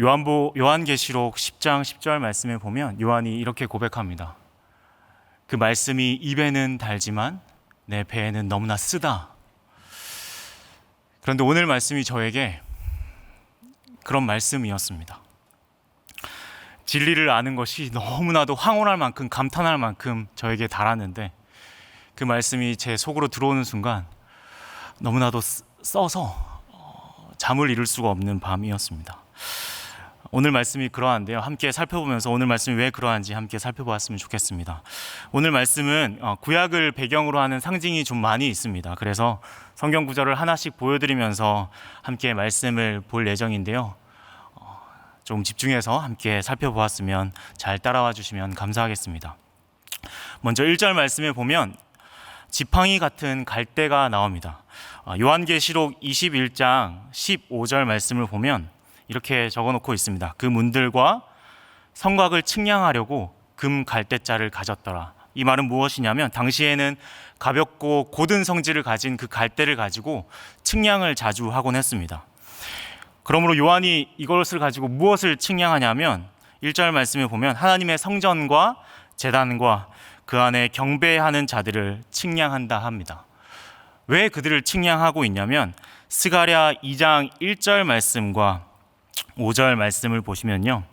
요한보 요한계시록 10장 10절 말씀에 보면 요한이 이렇게 고백합니다. 그 말씀이 입에는 달지만 내 배에는 너무나 쓰다. 그런데 오늘 말씀이 저에게 그런 말씀이었습니다. 진리를 아는 것이 너무나도 황홀할 만큼 감탄할 만큼 저에게 달았는데 그 말씀이 제 속으로 들어오는 순간 너무나도 쓰- 써서 어, 잠을 이룰 수가 없는 밤이었습니다. 오늘 말씀이 그러한데요. 함께 살펴보면서 오늘 말씀이 왜 그러한지 함께 살펴보았으면 좋겠습니다. 오늘 말씀은 어, 구약을 배경으로 하는 상징이 좀 많이 있습니다. 그래서 성경 구절을 하나씩 보여드리면서 함께 말씀을 볼 예정인데요. 어, 좀 집중해서 함께 살펴보았으면 잘 따라와 주시면 감사하겠습니다. 먼저 1절 말씀에 보면 지팡이 같은 갈대가 나옵니다. 어, 요한계시록 21장 15절 말씀을 보면 이렇게 적어놓고 있습니다. 그 문들과 성곽을 측량하려고 금 갈대자를 가졌더라. 이 말은 무엇이냐면 당시에는 가볍고 고든 성질을 가진 그 갈대를 가지고 측량을 자주 하곤 했습니다. 그러므로 요한이 이것을 가지고 무엇을 측량하냐면 1절 말씀에 보면 하나님의 성전과 재단과 그 안에 경배하는 자들을 측량한다 합니다. 왜 그들을 측량하고 있냐면 스가랴 2장 1절 말씀과 5절 말씀을 보시면요.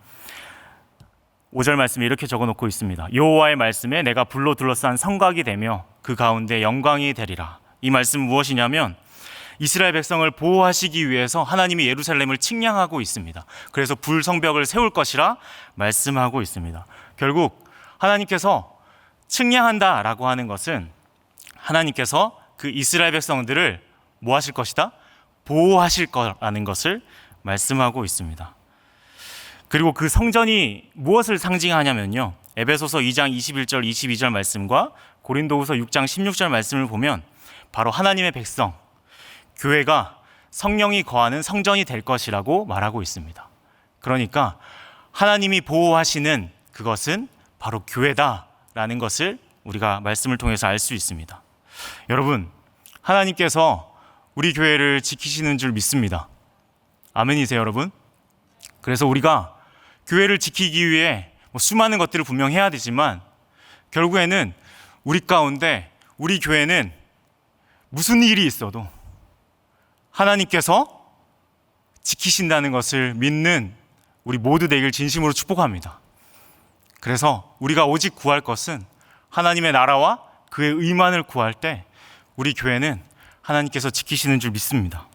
5절 말씀에 이렇게 적어 놓고 있습니다. 여호와의 말씀에 내가 불로 둘러싼 성곽이 되며 그 가운데 영광이 되리라. 이 말씀 무엇이냐면 이스라엘 백성을 보호하시기 위해서 하나님이 예루살렘을 측량하고 있습니다. 그래서 불성벽을 세울 것이라 말씀하고 있습니다. 결국 하나님께서 측량한다라고 하는 것은 하나님께서 그 이스라엘 백성들을 뭐 하실 것이다? 보호하실 거라는 것을 말씀하고 있습니다. 그리고 그 성전이 무엇을 상징하냐면요. 에베소서 2장 21절 22절 말씀과 고린도후서 6장 16절 말씀을 보면 바로 하나님의 백성 교회가 성령이 거하는 성전이 될 것이라고 말하고 있습니다. 그러니까 하나님이 보호하시는 그것은 바로 교회다라는 것을 우리가 말씀을 통해서 알 수 있습니다. 여러분, 하나님께서 우리 교회를 지키시는 줄 믿습니다. 아멘이세요, 여러분? 그래서 우리가 교회를 지키기 위해 뭐 수많은 것들을 분명 해야 되지만 결국에는 우리 가운데 우리 교회는 무슨 일이 있어도 하나님께서 지키신다는 것을 믿는 우리 모두 되길 진심으로 축복합니다. 그래서 우리가 오직 구할 것은 하나님의 나라와 그의 의만을 구할 때 우리 교회는 하나님께서 지키시는 줄 믿습니다.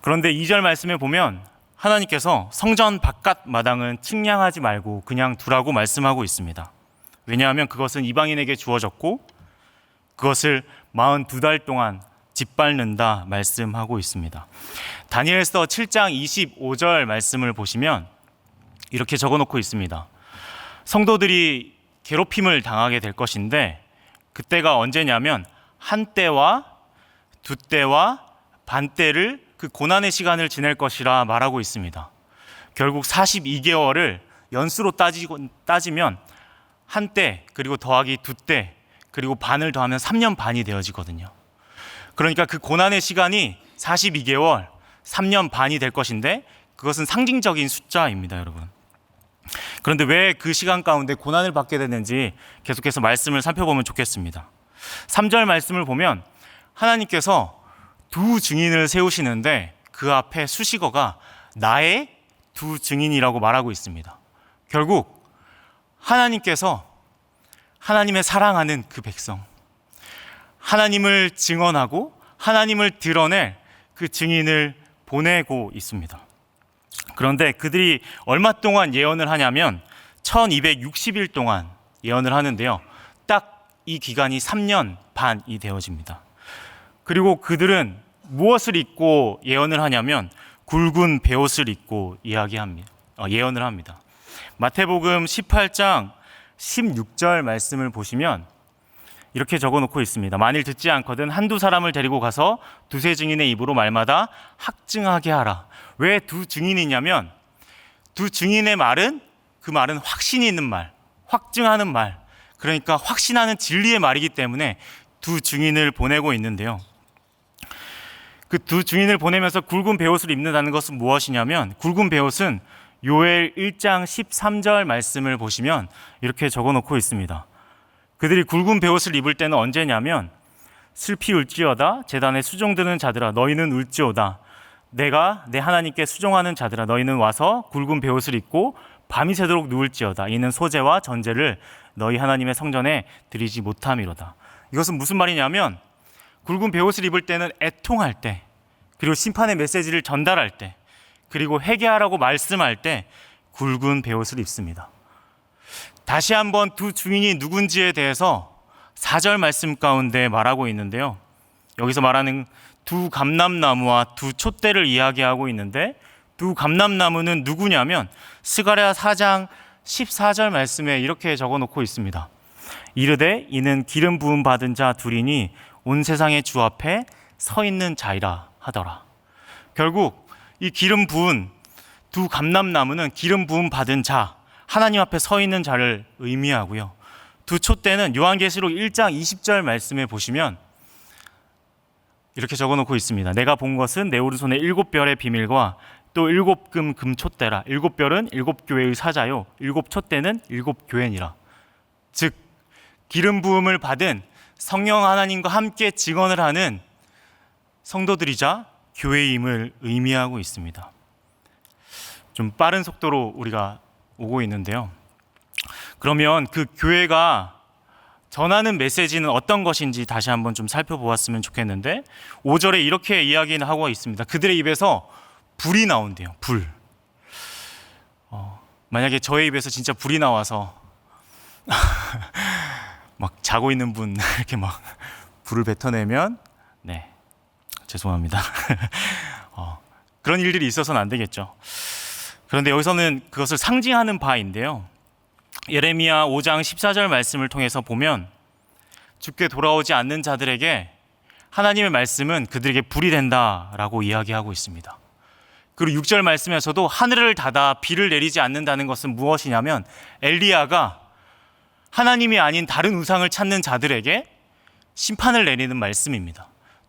그런데 2절 말씀에 보면 하나님께서 성전 바깥 마당은 측량하지 말고 그냥 두라고 말씀하고 있습니다. 왜냐하면 그것은 이방인에게 주어졌고 그것을 42달 동안 짓밟는다 말씀하고 있습니다. 다니엘서 7장 25절 말씀을 보시면 이렇게 적어 놓고 있습니다. 성도들이 괴롭힘을 당하게 될 것인데 그때가 언제냐면 한 때와 두 때와 반 때를 그 고난의 시간을 지낼 것이라 말하고 있습니다. 결국 42개월을 연수로 따지고 따지 면 한 때 그리고 더하기 두 때 그리고 반을 더하면 3년 반이 되어지거든요. 그러니까 그 고난의 시간이 42개월, 3년 반이 될 것인데 그것은 상징적인 숫자입니다, 여러분. 그런데 왜 그 시간 가운데 고난을 받게 되는지 계속해서 말씀을 살펴보면 좋겠습니다. 3절 말씀을 보면 하나님께서 두 증인을 세우시는데 그 앞에 수식어가 나의 두 증인이라고 말하고 있습니다. 결국 하나님께서 하나님의 사랑하는 그 백성, 하나님을 증언하고 하나님을 드러낼 그 증인을 보내고 있습니다. 그런데 그들이 얼마 동안 예언을 하냐면 1260일 동안 예언을 하는데요. 딱 이 기간이 3년 반이 되어집니다. 그리고 그들은 무엇을 입고 예언을 하냐면 굵은 베옷을 입고 이야기합니다. 어, 예언을 합니다. 마태복음 18장 16절 말씀을 보시면 이렇게 적어 놓고 있습니다. 만일 듣지 않거든 한두 사람을 데리고 가서 두세 증인의 입으로 말마다 확증하게 하라. 왜 두 증인이냐면 두 증인의 말은 그 말은 확신이 있는 말, 확증하는 말. 그러니까 확신하는 진리의 말이기 때문에 두 증인을 보내고 있는데요. 그두 증인을 보내면서 굵은 베옷을 입는다는 것은 무엇이냐면 굵은 베옷은 요엘 1장 13절 말씀을 보시면 이렇게 적어 놓고 있습니다. 그들이 굵은 베옷을 입을 때는 언제냐면 슬피 울지어다 재단에 수종드는 자들아 너희는 울지어다. 내가 내 하나님께 수종하는 자들아 너희는 와서 굵은 베옷을 입고 밤이 새도록 누울지어다. 이는 소재와 전제를 너희 하나님의 성전에 드리지 못함이로다. 이것은 무슨 말이냐면 굵은 베옷을 입을 때는 애통할 때 그리고 심판의 메시지를 전달할 때 그리고 회개하라고 말씀할 때 굵은 베옷을 입습니다. 다시 한번 두 주인이 누군지에 대해서 4절 말씀 가운데 말하고 있는데요. 여기서 말하는 두 감람나무와 두 촛대를 이야기하고 있는데 두 감람나무는 누구냐면 스가랴 4장 14절 말씀에 이렇게 적어 놓고 있습니다. 이르되 이는 기름 부음 받은 자 둘이니 온 세상의 주 앞에 서 있는 자이라 하더라. 결국 이 기름 부은 두 감람나무는 기름 부음 받은 자, 하나님 앞에 서 있는 자를 의미하고요. 두 촛대는 요한계시록 1장 20절 말씀에 보시면 이렇게 적어 놓고 있습니다. 내가 본 것은 내 오른손에 일곱 별의 비밀과 또 일곱 금 금 촛대라. 일곱 별은 일곱 교회의 사자요. 일곱 촛대는 일곱 교회니라. 즉 기름 부음을 받은 성령 하나님과 함께 증언을 하는 성도들이자 교회임을 의미하고 있습니다. 좀 빠른 속도로 우리가 오고 있는데요. 그러면 그 교회가 전하는 메시지는 어떤 것인지 다시 한번 좀 살펴보았으면 좋겠는데 5절에 이렇게 이야기는 하고 있습니다. 그들의 입에서 불이 나온대요. 불. 어, 만약에 저의 입에서 진짜 불이 나와서 막 자고 있는 분 이렇게 막 불을 뱉어내면 네 죄송합니다. 어, 그런 일들이 있어서는 안 되겠죠. 그런데 여기서는 그것을 상징하는 바인데요. 예레미야 5장 14절 말씀을 통해서 보면 죽게 돌아오지 않는 자들에게 하나님의 말씀은 그들에게 불이 된다라고 이야기하고 있습니다. 그리고 6절 말씀에서도 하늘을 닫아 비를 내리지 않는다는 것은 무엇이냐면 엘리야가 하나님이 아닌 다른 우상을 찾는 자들에게 심판을 내리는 말씀입니다.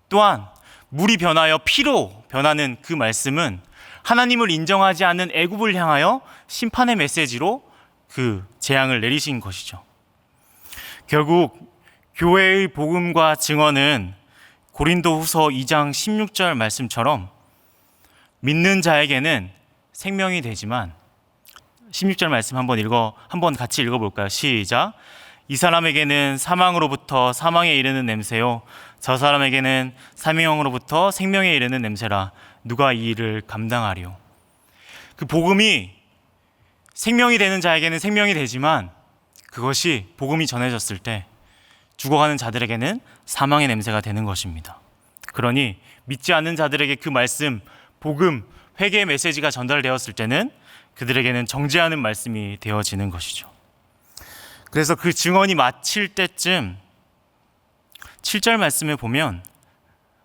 또한 물이 변하여 피로 변하는 그 말씀은 하나님을 인정하지 않는 애굽을 향하여 심판의 메시지로 그 재앙을 내리신 것이죠. 결국 교회의 복음과 증언은 고린도후서 2장 16절 말씀처럼 믿는 자에게는 생명이 되지만 16절 말씀 한번 읽어 한번 같이 읽어 볼까요? 시작. 이 사람에게는 사망으로부터 사망에 이르는 냄새요 저 사람에게는 사명으로부터 생명에 이르는 냄새라 누가 이 일을 감당하리요. 그 복음이 생명이 되는 자에게는 생명이 되지만 그것이 복음이 전해졌을 때 죽어가는 자들에게는 사망의 냄새가 되는 것입니다. 그러니 믿지 않는 자들에게 그 말씀, 복음, 회개의 메시지가 전달되었을 때는 그들에게는 정죄하는 말씀이 되어지는 것이죠. 그래서 그 증언이 마칠 때쯤 7절 말씀에 보면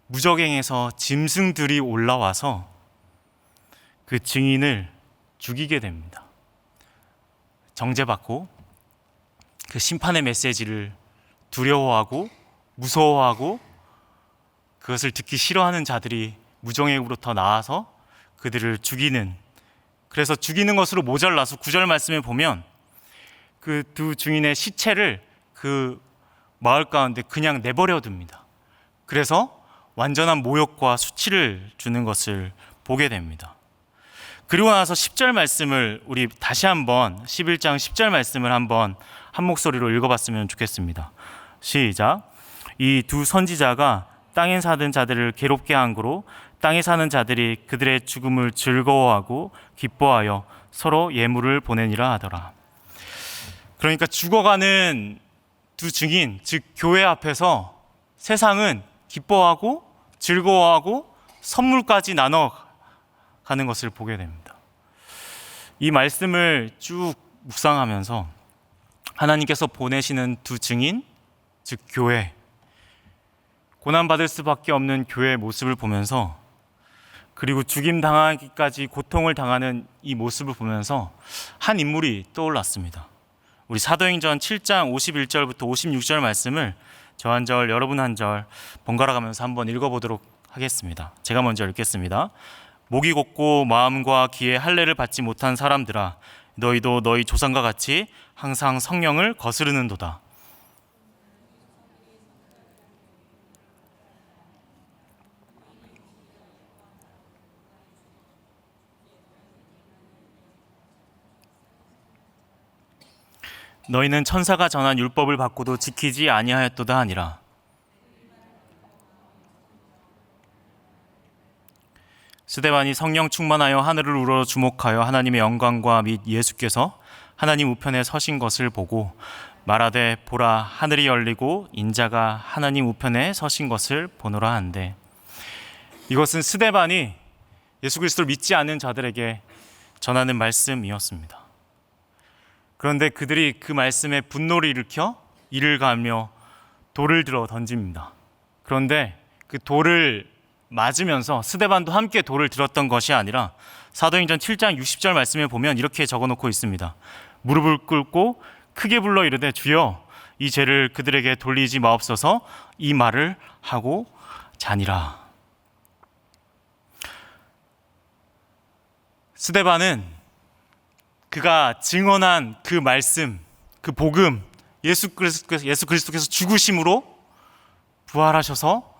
무적행에서 짐승들이 올라와서 그 증인을 죽이게 됩니다. 정죄받고 그 심판의 메시지를 두려워하고 무서워하고 그것을 듣기 싫어하는 자들이 무정액으로부터 나와서 그들을 죽이는 그래서 죽이는 것으로 모자라서 구절 말씀에 보면 그 두 증인의 시체를 그 마을 가운데 그냥 내버려 둡니다. 그래서 완전한 모욕과 수치를 주는 것을 보게 됩니다. 그리고 나서 10절 말씀을 우리 다시 한번 11장 10절 말씀을 한번 한 목소리로 읽어봤으면 좋겠습니다. 시작. 이 두 선지자가 땅에 사는 자들을 괴롭게 한 거로 땅에 사는 자들이 그들의 죽음을 즐거워하고 기뻐하여 서로 예물을 보내니라 하더라. 그러니까 죽어가는 두 증인, 즉 교회 앞에서 세상은 기뻐하고 즐거워하고 선물까지 나눠 가는 것을 보게 됩니다. 이 말씀을 쭉 묵상하면서 하나님께서 보내시는 두 증인, 즉 교회, 고난 받을 수밖에 없는 교회의 모습을 보면서 그리고 죽임 당하기까지 고통을 당하는 이 모습을 보면서 한 인물이 떠올랐습니다. 우리 사도행전 7장 51절부터 56절 말씀을 저 한 절, 여러분 한 절 번갈아 가면서 한번 읽어보도록 하겠습니다. 제가 먼저 읽겠습니다. 목이 곧고 마음과 귀에 할례를 받지 못한 사람들아 너희도 너희 조상과 같이 항상 성령을 거스르는도다. 너희는 천사가 전한 율법을 받고도 지키지 아니하였도다 하니라. 스데반이 성령 충만하여 하늘을 우러러 주목하여 하나님의 영광과 및 예수께서 하나님 우편에 서신 것을 보고 말하되 보라 하늘이 열리고 인자가 하나님 우편에 서신 것을 보노라 한데 이것은 스데반이 예수 그리스도를 믿지 않는 자들에게 전하는 말씀이었습니다. 그런데 그들이 그 말씀에 분노를 일으켜 이를 가며 돌을 들어 던집니다. 그런데 그 돌을 맞으면서 스데반도 함께 돌을 들었던 것이 아니라 사도행전 7장 60절 말씀에 보면 이렇게 적어 놓고 있습니다. 무릎을 꿇고 크게 불러 이르되 주여 이 죄를 그들에게 돌리지 마옵소서 이 말을 하고 자니라. 스데반은 그가 증언한 그 말씀, 그 복음, 예수 그리스도께서, 예수 그리스도께서 죽으심으로 부활하셔서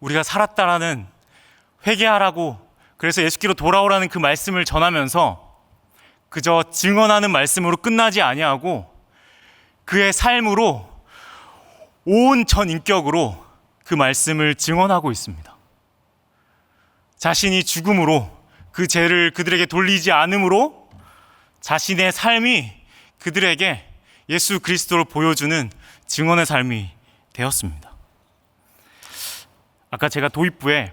우리가 살았다라는 회개하라고 그래서 예수께로 돌아오라는 그 말씀을 전하면서 그저 증언하는 말씀으로 끝나지 아니하고 그의 삶으로 온 전 인격으로 그 말씀을 증언하고 있습니다. 자신이 죽음으로 그 죄를 그들에게 돌리지 않으므로 자신의 삶이 그들에게 예수 그리스도를 보여주는 증언의 삶이 되었습니다. 아까 제가 도입부에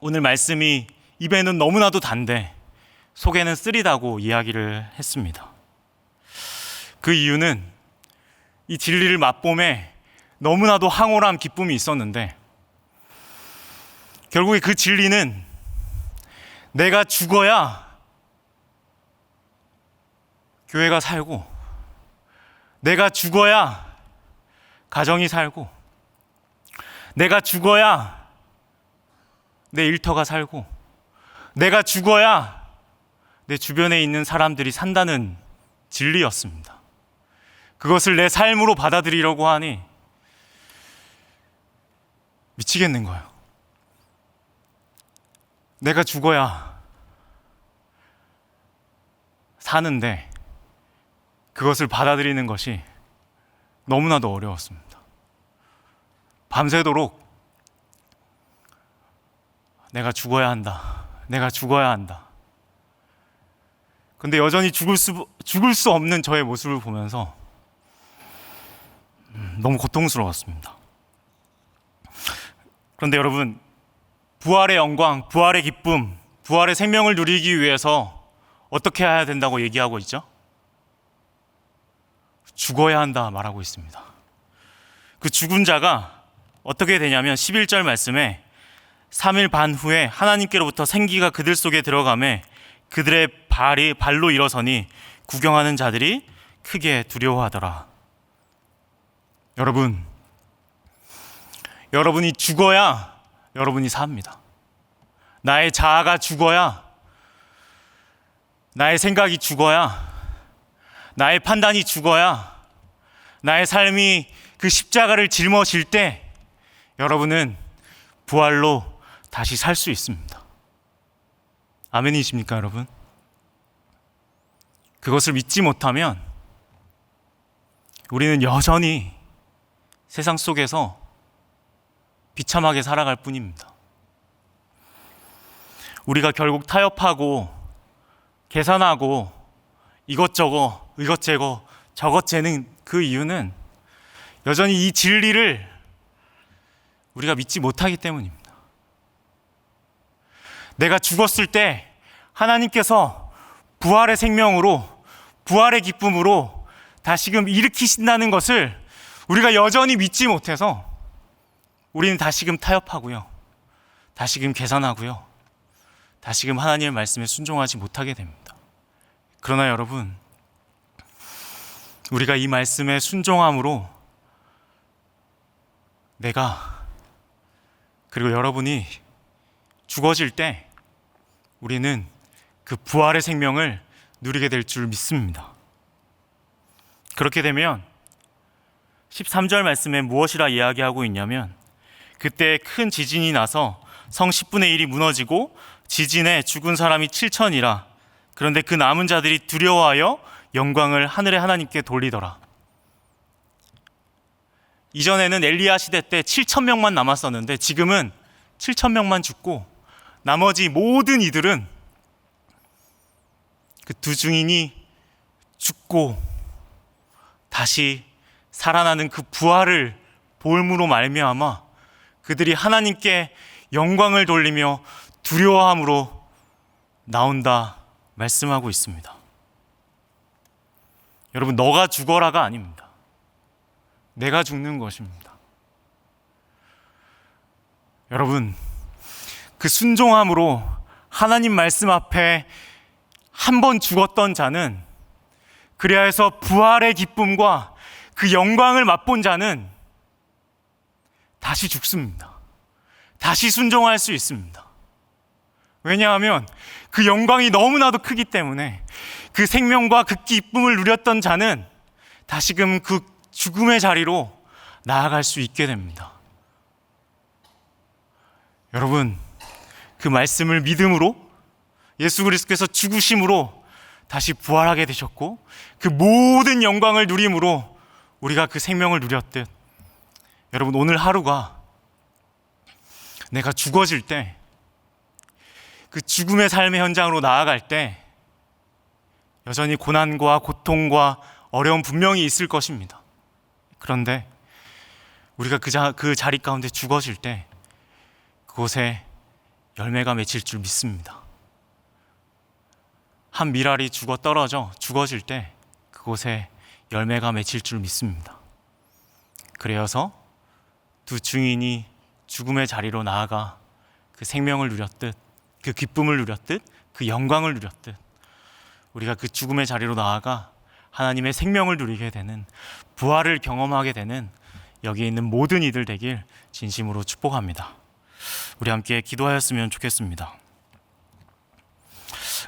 오늘 말씀이 입에는 너무나도 단데 속에는 쓰리다고 이야기를 했습니다. 그 이유는 이 진리를 맛봄에 너무나도 황홀한 기쁨이 있었는데 결국에 그 진리는 내가 죽어야 교회가 살고 내가 죽어야 가정이 살고 내가 죽어야 내 일터가 살고 내가 죽어야 내 주변에 있는 사람들이 산다는 진리였습니다. 그것을 내 삶으로 받아들이려고 하니 미치겠는 거예요. 내가 죽어야 사는데 그것을 받아들이는 것이 너무나도 어려웠습니다. 밤새도록 내가 죽어야 한다. 내가 죽어야 한다. 근데 여전히 죽을 수, 죽을 수 없는 저의 모습을 보면서 음, 너무 고통스러웠습니다. 그런데 여러분, 부활의 영광, 부활의 기쁨, 부활의 생명을 누리기 위해서 어떻게 해야 된다고 얘기하고 있죠? 죽어야 한다 말하고 있습니다. 그 죽은 자가 어떻게 되냐면 11절 말씀에 3일 반 후에 하나님께로부터 생기가 그들 속에 들어가매 그들의 발이 발로 일어서니 구경하는 자들이 크게 두려워하더라. 여러분, 여러분이 죽어야 여러분이 삽니다. 나의 자아가 죽어야 나의 생각이 죽어야 나의 판단이 죽어야 나의 삶이 그 십자가를 짊어질 때 여러분은 부활로 다시 살 수 있습니다. 아멘이십니까, 여러분? 그것을 믿지 못하면 우리는 여전히 세상 속에서 비참하게 살아갈 뿐입니다. 우리가 결국 타협하고 계산하고 이것저것, 이것저것, 저것 재는 그 이유는 여전히 이 진리를 우리가 믿지 못하기 때문입니다. 내가 죽었을 때 하나님께서 부활의 생명으로, 부활의 기쁨으로 다시금 일으키신다는 것을 우리가 여전히 믿지 못해서 우리는 다시금 타협하고요. 다시금 계산하고요. 다시금 하나님의 말씀에 순종하지 못하게 됩니다. 그러나 여러분, 우리가 이 말씀에 순종함으로 내가 그리고 여러분이 죽어질 때 우리는 그 부활의 생명을 누리게 될 줄 믿습니다. 그렇게 되면 13절 말씀에 무엇이라 이야기하고 있냐면 그때 큰 지진이 나서 성 10분의 1이 무너지고 지진에 죽은 사람이 7천이라 그런데 그 남은 자들이 두려워하여 영광을 하늘의 하나님께 돌리더라. 이전에는 엘리야 시대 때 7천 명만 남았었는데 지금은 7천 명만 죽고 나머지 모든 이들은 그두 증인이 죽고 다시 살아나는 그 부활을 볼므로 말미암아 그들이 하나님께 영광을 돌리며 두려워함으로 나온다 말씀하고 있습니다. 여러분 너가 죽어라가 아닙니다. 내가 죽는 것입니다. 여러분 그 순종함으로 하나님 말씀 앞에 한 번 죽었던 자는 그래야 해서 부활의 기쁨과 그 영광을 맛본 자는 다시 죽습니다. 다시 순종할 수 있습니다. 왜냐하면 그 영광이 너무나도 크기 때문에 그 생명과 그 기쁨을 누렸던 자는 다시금 그 죽음의 자리로 나아갈 수 있게 됩니다. 여러분, 그 말씀을 믿음으로 예수 그리스도께서 죽으심으로 다시 부활하게 되셨고 그 모든 영광을 누림으로 우리가 그 생명을 누렸듯 여러분 오늘 하루가 내가 죽어질 때 그 죽음의 삶의 현장으로 나아갈 때 여전히 고난과 고통과 어려움 분명히 있을 것입니다. 그런데 우리가 그, 자, 그 자리 가운데 죽어질 때 그곳에 열매가 맺힐 줄 믿습니다. 한 미랄이 죽어 떨어져 죽어질 때 그곳에 열매가 맺힐 줄 믿습니다. 그래서 두 증인이 죽음의 자리로 나아가 그 생명을 누렸듯 그 기쁨을 누렸듯 그 영광을 누렸듯 우리가 그 죽음의 자리로 나아가 하나님의 생명을 누리게 되는 부활을 경험하게 되는 여기 있는 모든 이들 되길 진심으로 축복합니다. 우리 함께 기도하였으면 좋겠습니다.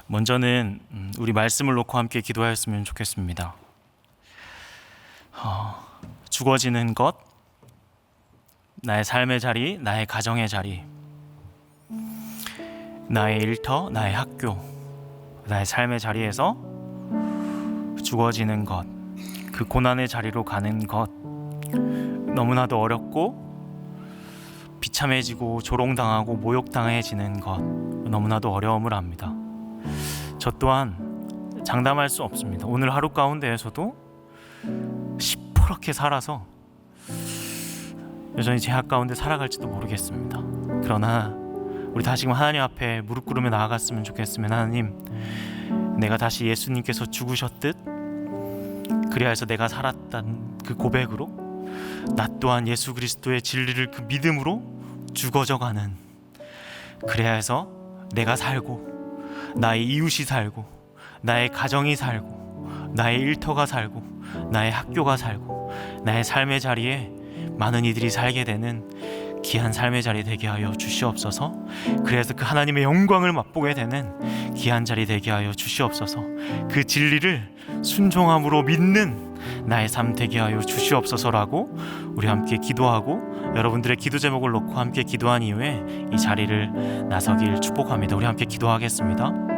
먼저는 음, 우리 말씀을 놓고 함께 기도하였으면 좋겠습니다. 어, 죽어지는 것, 나의 삶의 자리, 나의 가정의 자리, 나의 일터, 나의 학교, 나의 삶의 자리에서 죽어지는 것, 그 고난의 자리로 가는 것, 너무나도 어렵고 비참해지고 조롱당하고 모욕당해지는 것, 너무나도 어려움을 압니다. 저 또한 장담할 수 없습니다. 오늘 하루 가운데에서도 시퍼렇게 살아서 여전히 제약 가운데 살아갈지도 모르겠습니다. 그러나 우리 다시금 하나님 앞에 무릎 꿇으며 나아갔으면 좋겠으면 하나님 내가 다시 예수님께서 죽으셨듯 그리하 해서 내가 살았던 그 고백으로 나 또한 예수 그리스도의 진리를 그 믿음으로 죽어져 가는 그래야 해서 내가 살고 나의 이웃이 살고 나의 가정이 살고 나의 일터가 살고 나의 학교가 살고 나의 삶의 자리에 많은 이들이 살게 되는 귀한 삶의 자리 되게 하여 주시옵소서. 그래서 그 하나님의 영광을 맛보게 되는 귀한 자리 되게 하여 주시옵소서. 그 진리를 순종함으로 믿는 나의 삶 되게 하여 주시옵소서라고 우리 함께 기도하고 여러분들의 기도 제목을 놓고 함께 기도한 이후에 이 자리를 나서길 축복합니다. 우리 함께 기도하겠습니다.